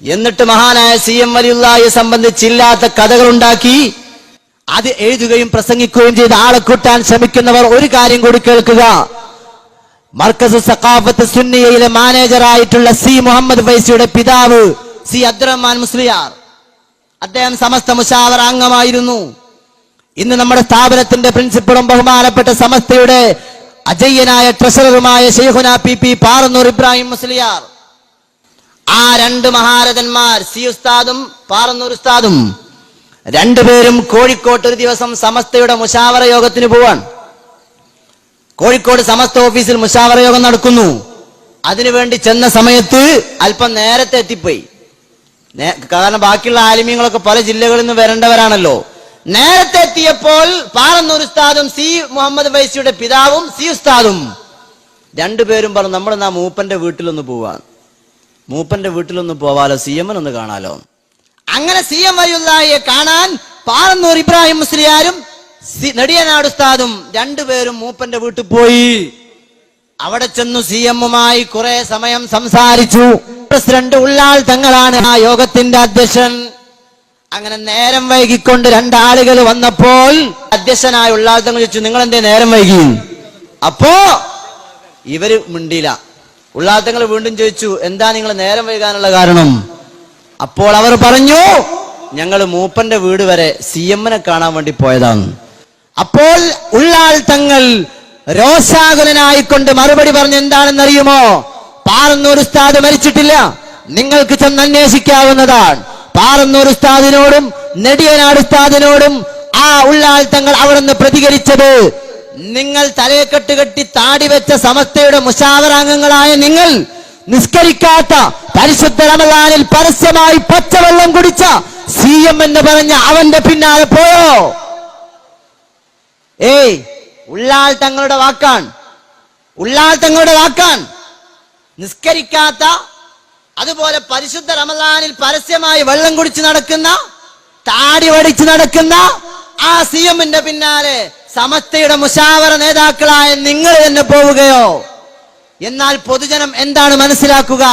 എന്നിട്ട് മഹാനായ C M വലിയുള്ളയെ സംബന്ധിച്ചില്ലാത്ത കഥകൾ ഉണ്ടാക്കി അത് എഴുതുകയും പ്രസംഗിക്കുകയും ചെയ്ത് ആളെ കൂട്ടാൻ ശ്രമിക്കുന്നവർ ഒരു കാര്യം കൂടി കേൾക്കുക. മർക്കസ് സഖാഫത്ത് സുന്നിയയിലെ മാനേജറായിട്ടുള്ള സി മുഹമ്മദ് ഫൈസിയുടെ പിതാവ് സി അബ്ദുറഹ്മാൻ മുസ്ലിയാർ. അദ്ദേഹം സമസ്ത മുഷാവർ അംഗമായിരുന്നു. ഇന്ന് നമ്മുടെ സ്ഥാപനത്തിന്റെ പ്രിൻസിപ്പളും ബഹുമാനപ്പെട്ട സമസ്തയുടെ അജയ്യനായ ട്രഷററുമായ ഷെയ്ഖുന പി പി പാറന്നൂർ ഇബ്രാഹിം മുസ്ലിയാർ. ആ രണ്ട് മഹാരഥന്മാർ സി ഉസ്താദും പാറന്നൂർ ഉസ്താദും രണ്ടുപേരും കോഴിക്കോട്ട് ഒരു ദിവസം സമസ്തയുടെ മുഷാവറ യോഗത്തിന് പോവാൻ കോഴിക്കോട് സമസ്ത ഓഫീസിൽ മുഷാവറ യോഗം നടക്കുന്നു. അതിനുവേണ്ടി ചെന്ന സമയത്ത് അല്പം നേരത്തെ എത്തിപ്പോയി. കാരണം ബാക്കിയുള്ള ആലിമ്യങ്ങളൊക്കെ പല ജില്ലകളിൽ നിന്ന് വരേണ്ടവരാണല്ലോ. നേരത്തെ എത്തിയപ്പോൾ പാറന്നൂർ ഉസ്താദും സി മുഹമ്മദ് ഫൈസിയുടെ പിതാവും സി ഉസ്താദും. രണ്ടുപേരും പറഞ്ഞു നമ്മൾ നാ മൂപ്പന്റെ വീട്ടിലൊന്ന് പോവാൻ മൂപ്പന്റെ വീട്ടിലൊന്ന് പോവാലോ സി എമ്മൻ ഒന്ന് കാണാലോ. അങ്ങനെ സി എം വലിയുള്ളയെ കാണാൻ പാറന്നൂർ ഇബ്രാഹിം മുസ്ലിയാരും നെടിയനാട് ഉസ്താദും രണ്ടുപേരും മൂപ്പന്റെ വീട്ടിൽ പോയി. അവിടെ ചെന്നു സി എമ്മുമായി കുറെ സമയം സംസാരിച്ചു. പ്രസിഡന്റ് ഉള്ളാൾ തങ്ങളാണ് ആ യോഗത്തിന്റെ അധ്യക്ഷൻ. അങ്ങനെ നേരം വൈകിക്കൊണ്ട് രണ്ടാളുകൾ വന്നപ്പോൾ അധ്യക്ഷനായ ഉള്ളാൾ തങ്ങൾ ചോദിച്ചു നിങ്ങൾ എന്തേ നേരം വൈകി? അപ്പോ ഇവർ മിണ്ടിയില്ല. ഉള്ളാൾ തങ്ങൾ വീണ്ടും ചോദിച്ചു എന്താ നിങ്ങൾ നേരം വൈകാനുള്ള കാരണം? അപ്പോൾ അവർ പറഞ്ഞു ഞങ്ങൾ മൂപ്പന്റെ വീട് വരെ സി എമ്മിനെ കാണാൻ വേണ്ടി പോയതാണ്. അപ്പോൾ ഉള്ളാൾ തങ്ങൾ രോഷാകുലനായിക്കൊണ്ട് മറുപടി പറഞ്ഞു എന്താണെന്നറിയുമോ? പാറന്നൂർ ഉസ്താദ് മരിച്ചിട്ടില്ല. നിങ്ങൾക്ക് ചെന്ന് അന്വേഷിക്കാവുന്നതാണ് പാറന്നൂർ ഉസ്താദിനോടും നെടിയനാട് ഉസ്താദിനോടും ആ ഉള്ളാൾ തങ്ങൾ നിന്ന് പ്രതികരിച്ചത് നിങ്ങൾ തലയെക്കെട്ട് കെട്ടി താടി വെച്ച സമസ്തയുടെ മുഷാവരാംഗങ്ങളായ നിങ്ങൾ നിസ്കരിക്കാത്ത പരിശുദ്ധ റമദാനിൽ പരസ്യമായി പച്ചവെള്ളം കുടിച്ച സി എം എന്ന് പറഞ്ഞ അവന്റെ പിന്നാലെ പോയോ? ഏയ് ഉള്ളാൾ തങ്ങളുടെ വാക്കാൻ ഉള്ളാൾ തങ്ങളുടെ വാക്കാൻ നിസ്കരിക്കാത്ത അതുപോലെ പരിശുദ്ധ റമദാനിൽ പരസ്യമായി വെള്ളം കുടിച്ച് നടക്കുന്ന താടി വടിച്ച് നടക്കുന്ന ആ സി എമ്മിന്റെ പിന്നാലെ സമസ്തയുടെ മുഷാവറ നേതാക്കളായ നിങ്ങൾ തന്നെ പോവുകയോ? എന്നാൽ പൊതുജനം എന്താണ് മനസ്സിലാക്കുക?